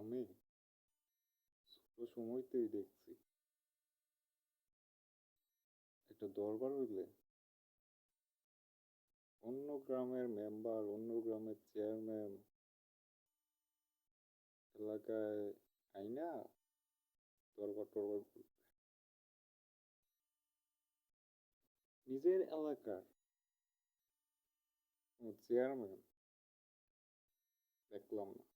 আমি ছোট সময়তেই দেখছি একটা দরবার হইলে অন্য গ্রামের মেম্বার অন্য গ্রামের চেয়ারম্যান এলাকায় আইনা দরবার টরবার নিজের এলাকার চেয়ারম্যান দেখলাম না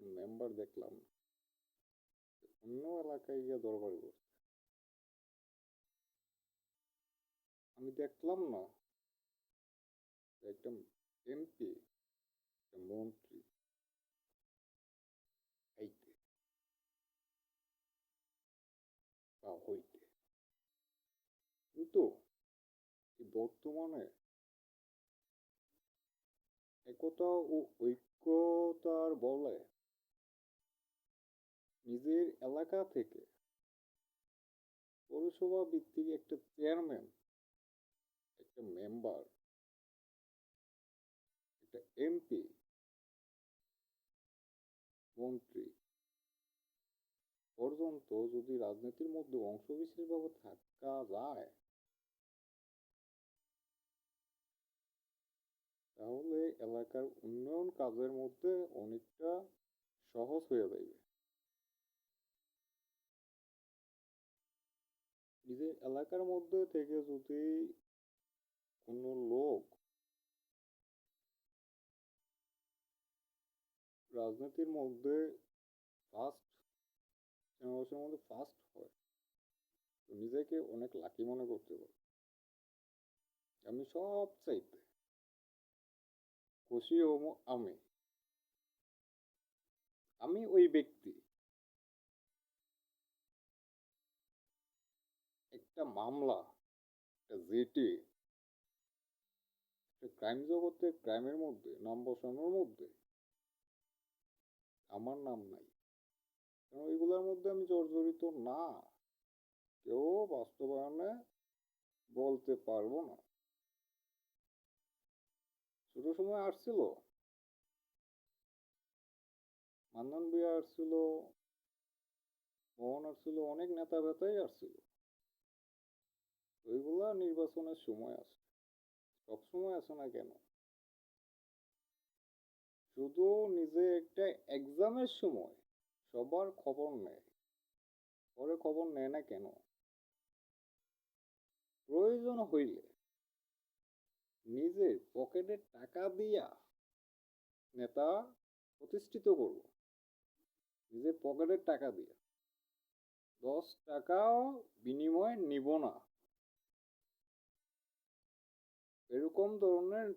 মেম্বার দেখলাম। অন্য এলাকায় গিয়ে দরবার করছে। আমি দেখলাম না। একটা এমপি একটা মন্ত্রী। বা হইতে কিন্তু বর্তমানে একতা ও ঐক্যতার বলে নিজের এলাকা থেকে পৌরসভা ভিত্তিক একটা চেয়ারম্যান, একটা মেম্বার, একটা এমপি, মন্ত্রী পর্যন্ত যদি রাজনীতির মধ্যে অংশবিশেষভাবে থাকা যায়, তাহলে এলাকার উন্নয়ন কাজের মধ্যে অনেকটা সহজ হয়ে যাবে নিজের এলাকার মধ্যে থেকে যদি কোনো লোক রাজনীতির মধ্যে ফার্স্ট জেনারেশনের মধ্যে ফার্স্ট হয়, তো নিজেকে অনেক লাকি মনে করতে পারে। আমি সব চাইতে খুশি হব আমি। আমি ওই ব্যক্তি। একটা মামলা, একটা জিটি একটা ক্রাইম জগতে ক্রাইমের মধ্যে নাম বসানোর মধ্যে, আমার নাম নাই। কারণ মধ্যে আমি জর্জরিত না। কেউ বাস্তবায়নে বলতে পারব না। ছোট সময় আসছিল। মান্নান বিয়া আসছিল, মোহন আসছিল, অনেক নেতা বেতাই আসছিল। নির্বাচনের সময় আছে সব সময় আসে না কেন? শুধু নিজে একটা এক্সামের সময় সবার খবর নেয়। পরে খবর নেয় না কেন? প্রয়োজন হইলে নিজের পকেটের টাকা দিয়া নেতা প্রতিষ্ঠিত করব। নিজের পকেটের টাকা দিয়া। দশ টাকাও বিনিময়ে নিব না। এরকম ধরনের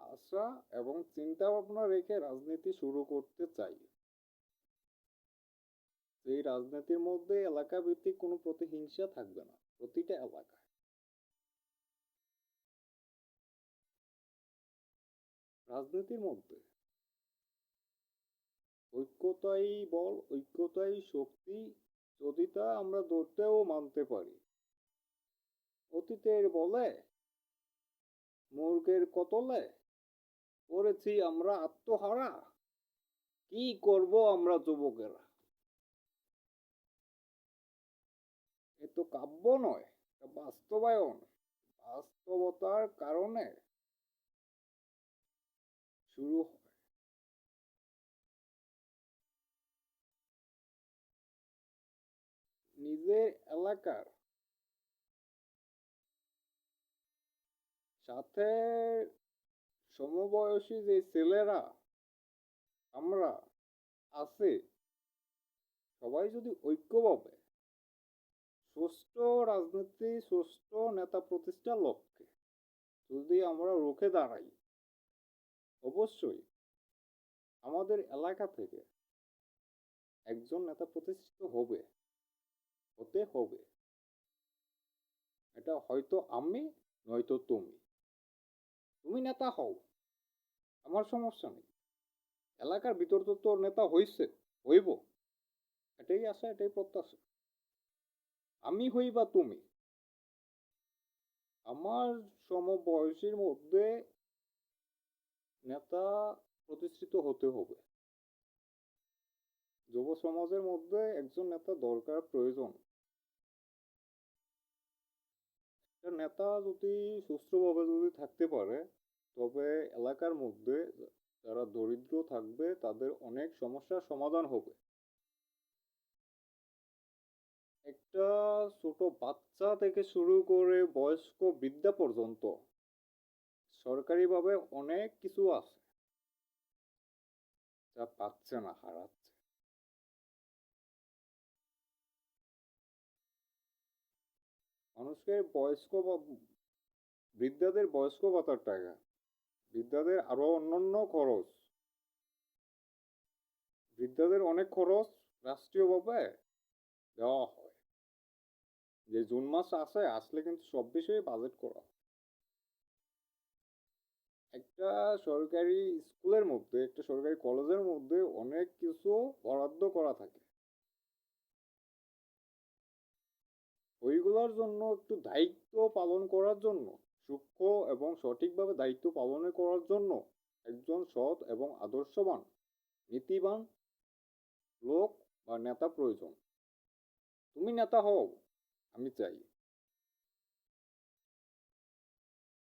আশা এবং চিন্তা ভাবনা রেখে রাজনীতি শুরু করতে চাই। এই রাজনীতির মধ্যে এলাকা ভিত্তিক কোনো প্রতিহিংসা থাকবে না, প্রতিটা এলাকায়। রাজনীতির মধ্যে ঐক্যতাই বল, ঐক্যতাই শক্তি, যদি তা আমরা ধরতেও মানতে পারি। অতীতের বলে মূর্খের কতলে? করেছি আমরা আত্মহারা। কি করব আমরা যুবকেরা? এ তো কাব্য নয় বাস্তবায়ন। বাস্তবতার কারণে শুরু নিজের এলাকার সাথে সমবয়সী যে ছেলেরা আমরা আছে, সবাই যদি ঐক্যভাবে সুষ্ঠু রাজনীতি, সুষ্ঠু নেতা প্রতিষ্ঠার লক্ষ্যে যদি আমরা রুখে দাঁড়াই, অবশ্যই আমাদের এলাকা থেকে একজন নেতা প্রতিষ্ঠিত হবে, হতে হবে। এটা হয়তো আমি, নয়তো তুমি। তুমি নেতা হও, আমার সমস্যা নেই। এলাকার ভিতর তো তোর নেতা হইছে, হইব। এটাই আশা, এটাই প্রত্যাশা। আমি হই বা তুমি। আমার সমবয়সীর মধ্যে নেতা প্রতিষ্ঠিত হতে হবে। যুব সমাজের মধ্যে একজন নেতা দরকার, প্রয়োজন। একটা নেতা যদি সুস্থভাবে যদি থাকতে পারে, তবে এলাকার মধ্যে যারা দরিদ্র থাকবে, তাদের অনেক সমস্যার সমাধান হবে। একটা ছোট বাচ্চা থেকে শুরু করে বয়স্ক বৃদ্ধা পর্যন্ত সরকারিভাবে অনেক কিছু আছে। যা পাচ্ছে না, হারাচ্ছে। মানুষকে বয়স্ক বা বৃদ্ধাদের বয়স্ক ভাতার টাকা। বৃদ্ধাদের আরও অন্যান্য খরচ। বৃদ্ধাদের অনেক খরচ রাষ্ট্রীয়ভাবে দেওয়া হয়। যে জুন মাস আসে, আসলে কিন্তু সব বিষয়ে বাজেট করা। একটা সরকারি স্কুলের মধ্যে, একটা সরকারি কলেজের মধ্যে অনেক কিছু বরাদ্দ করা থাকে। ওইগুলোর জন্য একটু দায়িত্ব পালন করার জন্য, সূক্ষ্ম এবং সঠিকভাবে দায়িত্ব পালন করার জন্য একজন সৎ এবং আদর্শবান, নীতিবান লোক বা নেতা প্রয়োজন। তুমি নেতা হও, আমি চাই।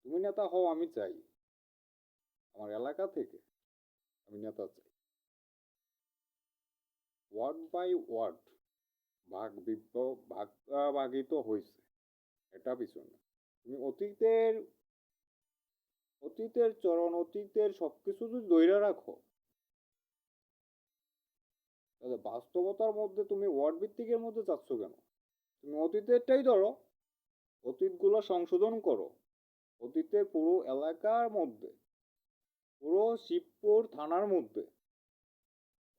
তুমি নেতা হও, আমি চাই। আমার এলাকা থেকে আমি নেতা চাই। Word by word. ভাগ বিভ ভাগাভাগিত হয়েছে এটা বিষয় না তুমি অতীতের অতীতের চরণ, অতীতের সবকিছু যদি ধৈর্য রাখো, তাহলে বাস্তবতার মধ্যে তুমি ওয়ার্ড ভিত্তিকের মধ্যে চাচ্ছ কেন? তুমি অতীতেরটাই ধরো, অতীতগুলো সংশোধন করো। অতীতের পুরো এলাকার মধ্যে, পুরো শিবপুর থানার মধ্যে,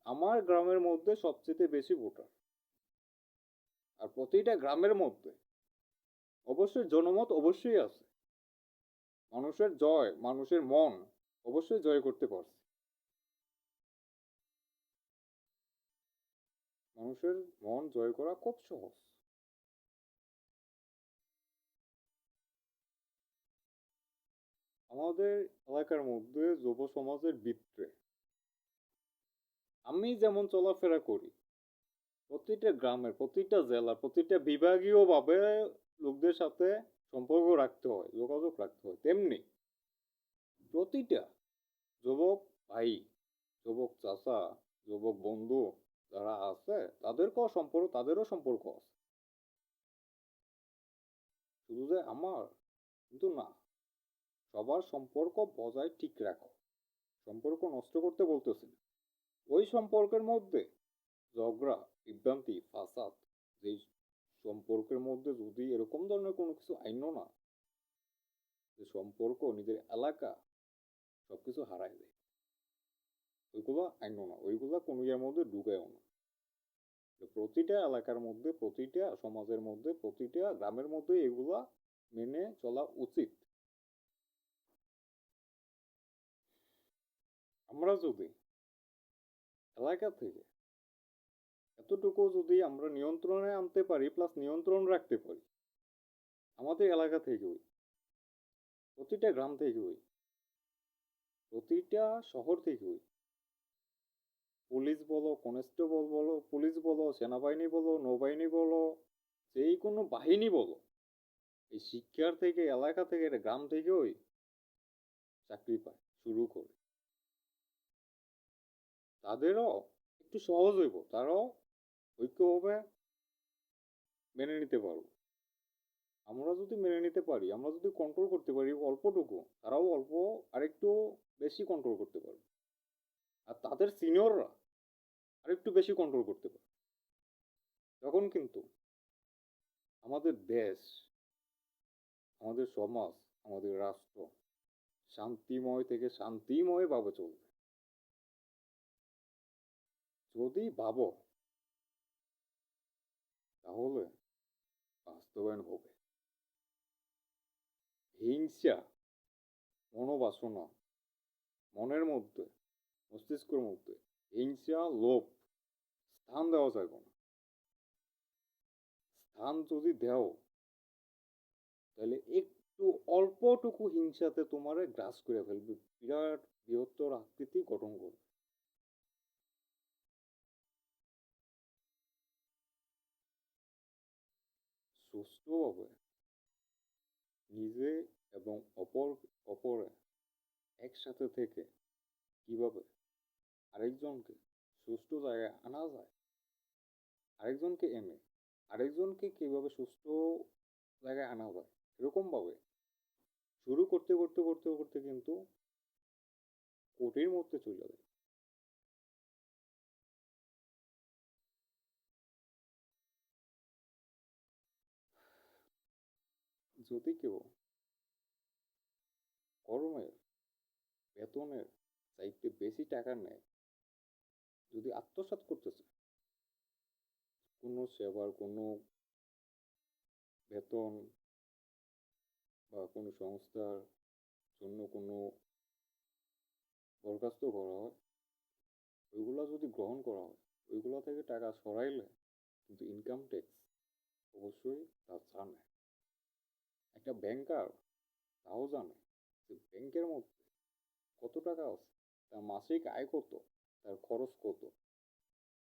আমার গ্রামের মধ্যে সবচেয়ে বেশি ভোটার। আর প্রতিটা গ্রামের মধ্যে অবশ্যই জনমত অবশ্যই আছে। মানুষের জয়, মানুষের মন অবশ্যই জয় করতে পারছে। মানুষের মন জয় করা খুব সহজ। আমাদের এলাকার মধ্যে যুব সমাজের ভিতরে আমি যেমন চলাফেরা করি প্রতিটা গ্রামের, প্রতিটা জেলার, প্রতিটা বিভাগীয় ভাবে লোকদের সাথে সম্পর্ক রাখতে হয়, যোগাযোগ রাখতে হয়, তেমনি প্রতিটা যুবক ভাই, যুবক চাচা, যুবক বন্ধু যারা আছে, তাদেরকেও সম্পর্ক, তাদেরও সম্পর্ক আছে। শুধু যে আমার কিন্তু না, সবার সম্পর্ক বজায় ঠিক রাখো। সম্পর্ক নষ্ট করতে বলতেছি ওই সম্পর্কের মধ্যে ঝগড়া বিভ্রান্তি, ফাসাদ, যে সম্পর্কের মধ্যে যদি এরকম ধরনের কোনো কিছু আইনো না, যে সম্পর্ক, নিজের এলাকা, সবকিছু হারায় দেয়। ওইগুলো আইনো না, ওইগুলো কোনো ইয়ের মধ্যে ঢুকায়ও না। প্রতিটা এলাকার মধ্যে, প্রতিটা সমাজের মধ্যে, প্রতিটা গ্রামের মধ্যে এগুলা মেনে চলা উচিত। আমরা যদি এলাকা থেকে এতটুকু যদি আমরা নিয়ন্ত্রণে আনতে পারি প্লাস নিয়ন্ত্রণ রাখতে পারি, আমাদের এলাকা থেকেই প্রতিটা গ্রাম থেকেই প্রতিটা শহর থেকেই পুলিশ বলো, কনস্টেবল বলো, পুলিশ বলো, সেনাবাহিনী বলো, নৌবাহিনী বলো যেই কোনো বাহিনী বলো, এই শিক্ষার থেকে, এলাকা থেকে গ্রাম থেকেই চাকরি পায়, শুরু করে। তাদেরও একটু সহজ হইব, তারাও ঐক্যভাবে মেনে নিতে পারব। আমরা যদি মেনে নিতে পারি, আমরা যদি কন্ট্রোল করতে পারি অল্পটুকু, তারাও অল্প আরেকটু বেশি কন্ট্রোল করতে পারবে। আর তাদের সিনিয়ররা আরেকটু বেশি কন্ট্রোল করতে পারবে। তখন কিন্তু আমাদের দেশ, আমাদের সমাজ, আমাদের রাষ্ট্র শান্তিময় থেকে শান্তিময় ভাবে চলবে। যদি ভাবো তাহলে বাস্তবায়ন হবে হিংসা। মনোবাসনা। মনের মধ্যে, মস্তিষ্কের মধ্যে হিংসা, লোভ স্থান দেওয়া যাবে না। স্থান যদি দেও, তাহলে একটু অল্পটুকু হিংসাতে তোমারে গ্রাস করে ফেলবে। বিরাট বৃহত্তর আকৃতি গঠন করবে। সুষ্ঠুভাবে নিজে এবং অপর অপরে একসাথে থেকে কীভাবে আরেকজনকে সুস্থ জায়গায় আনা যায় আরেকজনকে এনে আরেকজনকে কীভাবে সুস্থ জায়গায় আনা যায় এরকমভাবে শুরু করতে করতে করতে করতে কিন্তু কোটির মধ্যে চলে যায় যদি কেউ? কর্মের বেতনের চাইতে বেশি টাকা নেয়। যদি আত্মসাৎ করতে কোনো সেবার, কোনো বেতন বা কোনো সংস্থার জন্য কোনো বরখাস্ত করা হয়, ওইগুলো যদি গ্রহণ করা হয়, ওইগুলো থেকে টাকা সরাইলে কিন্তু ইনকাম ট্যাক্স অবশ্যই তার জানে একটা ব্যাংকার তাও জানে। যে ব্যাংকের মধ্যে কত টাকা আছে? তার মাসিক আয় কত? তার খরচ কত?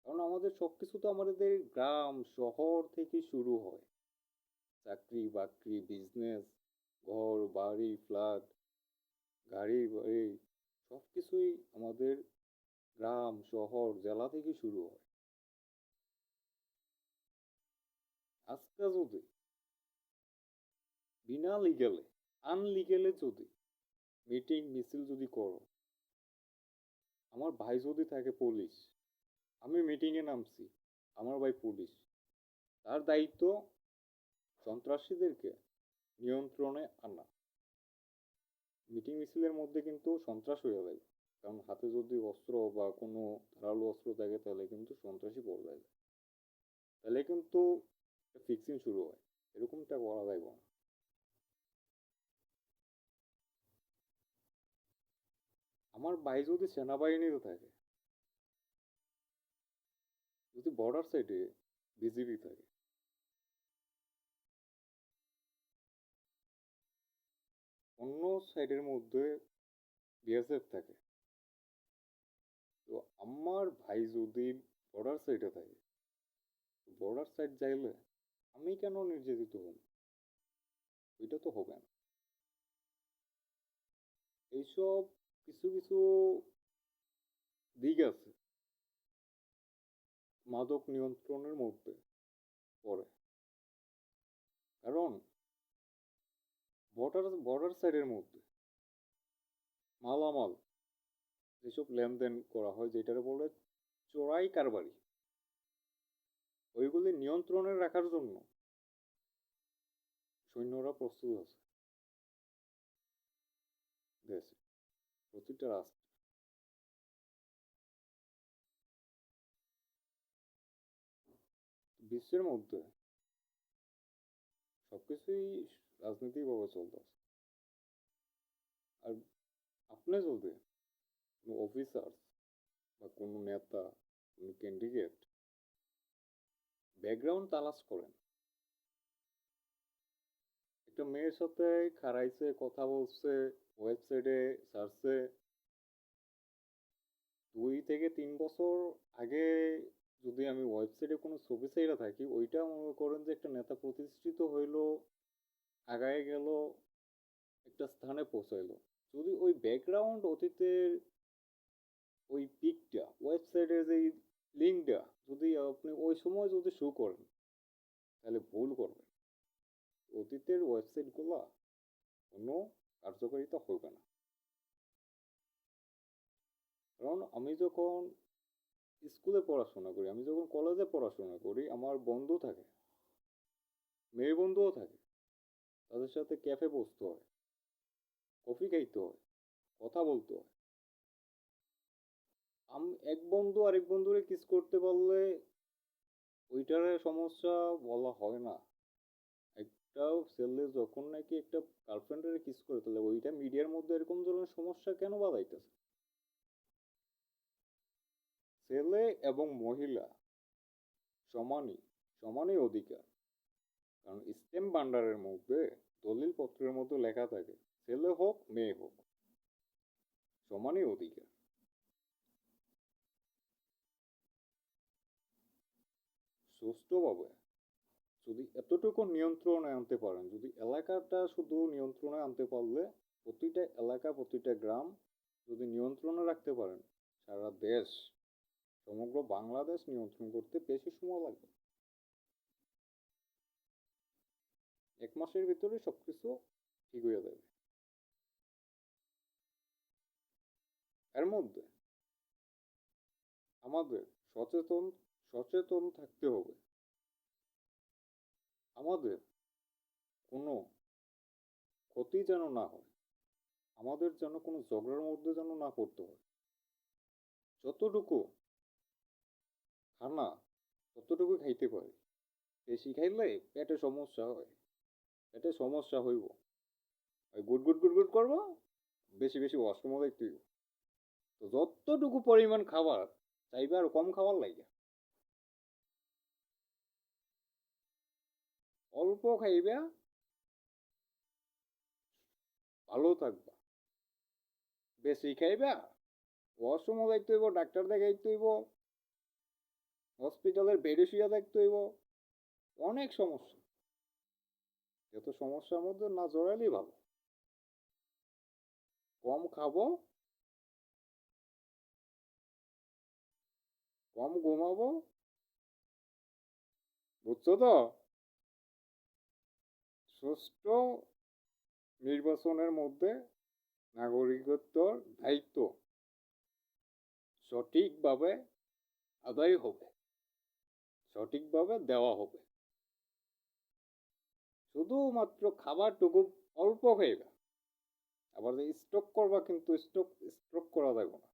কারণ আমাদের সব কিছু তো আমাদের গ্রাম, শহর থেকে শুরু হয়। চাকরি বাকরি বিজনেস ঘর, বাড়ি ফ্ল্যাট গাড়ি, বাড়ি সব কিছুই আমাদের গ্রাম, শহর, জেলা থেকে শুরু হয়। আজকে যদি বিনা লিগেলে আনলিগেলে যদি মিটিং মিছিল যদি করো, আমার ভাই যদি থাকে পুলিশ আমি মিটিংয়ে নামছি, আমার ভাই পুলিশ তার দায়িত্ব সন্ত্রাসীদেরকে নিয়ন্ত্রণে আনা। মিটিং মিছিলের মধ্যে কিন্তু সন্ত্রাস হয়ে যায়, কারণ হাতে যদি অস্ত্র বা কোনো ধারালো অস্ত্র থাকে, তাহলে কিন্তু সন্ত্রাসী পর্যায়ে যায়। তাহলে কিন্তু ফিক্সিং শুরু হয়, এরকমটা করা যায় না আমার ভাই যদি সেনাবাহিনীতে থাকে, যদি বর্ডার সাইডে বিজিবি থাকে, অন্য সাইডের মধ্যে বিএসএফ থাকে, তো আমার ভাই যদি বর্ডার সাইডে থাকে বর্ডার সাইড যাইলে আমি কেন নির্যাতিত হব? ওইটা তো হবে না। এইসব কিছু কিছু দিক আছে মাদক নিয়ন্ত্রণের মধ্যে পড়ে। কারণ বর্ডার বর্ডার সাইডের মধ্যে মালামাল যেসব লেনদেন করা হয়, যেটার বলে চোরাই কারবারি, ওইগুলি নিয়ন্ত্রণে রাখার জন্য সৈন্যরা প্রস্তুত আছে দেশে। প্রতিটা রাষ্ট্রে বিশ্বের মধ্যে সবকিছুই রাজনৈতিকভাবে চলতেছে আর আপনি যদি কোনো অফিসার বা কোনো নেতা, কোনো ক্যান্ডিডেট ব্যাকগ্রাউন্ড তালাশ করেন, একটা মেয়ের সাথে খারাইছে কথা বলছে ওয়েবসাইটে সার্চে দুই থেকে তিন বছর আগে যদি আমি ওয়েবসাইটে কোনো ছবি চাইরা থাকি, ওইটা মনে করেন যে একটা নেতা প্রতিষ্ঠিত হইল, আগায় গেল, একটা স্থানে পৌঁছাইলো। যদি ওই ব্যাকগ্রাউন্ড অতীতের ওই পিকটা, ওয়েবসাইটের যে লিঙ্কটা যদি আপনি ওই সময় যদি শো করেন, তাহলে ভুল করবেন। অতীতের ওয়েবসাইটগুলো কোনো কার্যকারিতা হবে না। কারণ আমি যখন স্কুলে পড়াশোনা করি, আমি যখন কলেজে পড়াশোনা করি, আমার বন্ধু থাকে, মেয়ে বন্ধুও থাকে, তাদের সাথে ক্যাফে বসতে হয়, কফি খাইতে হয়, কথা বলতে হয়। আমি, এক বন্ধু আরেক বন্ধুরে কিস করতে পারলে ওইটারে সমস্যা বলা হয় না। একটা ছেলে যখন নাকি একটা গার্লফ্রেন্ডের কিস করে, তাহলে ওইটা মিডিয়ার মধ্যে এরকম ধরনের সমস্যা কেন বাধাইতেছে? ছেলে এবং মহিলা সমানই সমানই অধিকার। কারণ স্টেম ভান্ডারের মধ্যে দলিল পত্রের মধ্যে লেখা থাকে ছেলে হোক, মেয়ে হোক, সমানই অধিকার। সুষ্ঠুভাবে যদি এতটুকু নিয়ন্ত্রণে আনতে পারেন, যদি এলাকাটা শুধু নিয়ন্ত্রণে আনতে পারলে প্রতিটা এলাকা, প্রতিটা গ্রাম যদি নিয়ন্ত্রণে রাখতে পারেন, সারা দেশ, সমগ্র বাংলাদেশ নিয়ন্ত্রণ করতে বেশি সময় লাগবে। এক মাসের ভিতরে সবকিছু ঠিক হয়ে যাবে। এর মধ্যে আমাদের সচেতন সচেতন থাকতে হবে। আমাদের কোনো ক্ষতি যেন না হয়, আমাদের যেন কোনো ঝগড়ার মধ্যে যেন না পড়তে হয়, যতটুকু খানা ততটুকু খাইতে পারি। বেশি খাইলে পেটে সমস্যা হয়, পেটে সমস্যা হইব। ওই গুড গুড গুড গুড করব, বেশি বেশি ওয়াশরুম দেখতে তো যতটুকু পরিমাণ খাবার চাইবে আর কম খাবার লাগে। অল্প খাইবা, ভালো থাকবা। বেশি খাইবা ওয়াশরুমও দেখতে হইব, ডাক্তার দেখাইতে হইব হসপিটালের বেডে শুয়ে দেখতে হইব, অনেক সমস্যা। এত সমস্যার মধ্যে না জড়ালেই ভালো। কম খাব, কম ঘুমাবো, বুঝছ তো? সুষ্ঠু নির্বাচনের মধ্যে নাগরিকত্বর দায়িত্ব সঠিকভাবে আদায় হবে, সঠিকভাবে দেওয়া হবে। শুধুমাত্র খাবারটুকু অল্প হয়ে খাইবা আবার স্টক করবা কিন্তু স্টক স্ট্রোক করা যাবে না।